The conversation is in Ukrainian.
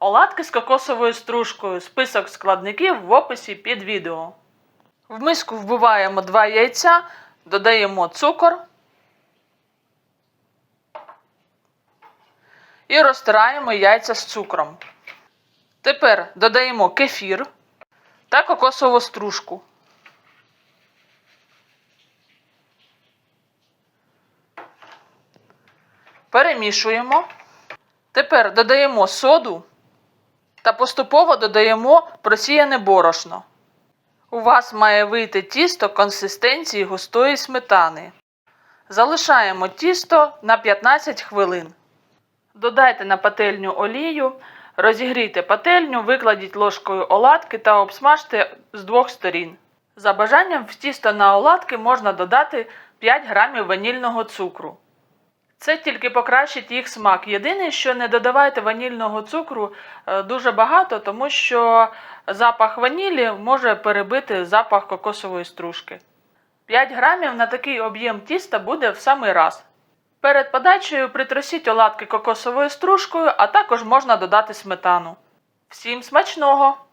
Оладки з кокосовою стружкою. Список складників в описі під відео. В миску вбиваємо 2 яйця, додаємо цукор і розтираємо яйця з цукром. Тепер додаємо кефір та кокосову стружку. Перемішуємо. Тепер додаємо соду та поступово додаємо просіяне борошно. У вас має вийти тісто консистенції густої сметани. Залишаємо тісто на 15 хвилин. Додайте на пательню олію, розігрійте пательню, викладіть ложкою оладки та обсмажте з двох сторін. За бажанням в тісто на оладки можна додати 5 грамів ванільного цукру. Це тільки покращить їх смак. Єдине, що не додавайте ванільного цукру е, дуже багато, тому що запах ванілі може перебити запах кокосової стружки. 5 грамів на такий об'єм тіста буде в самий раз. Перед подачею притрусіть оладки кокосовою стружкою, а також можна додати сметану. Всім смачного!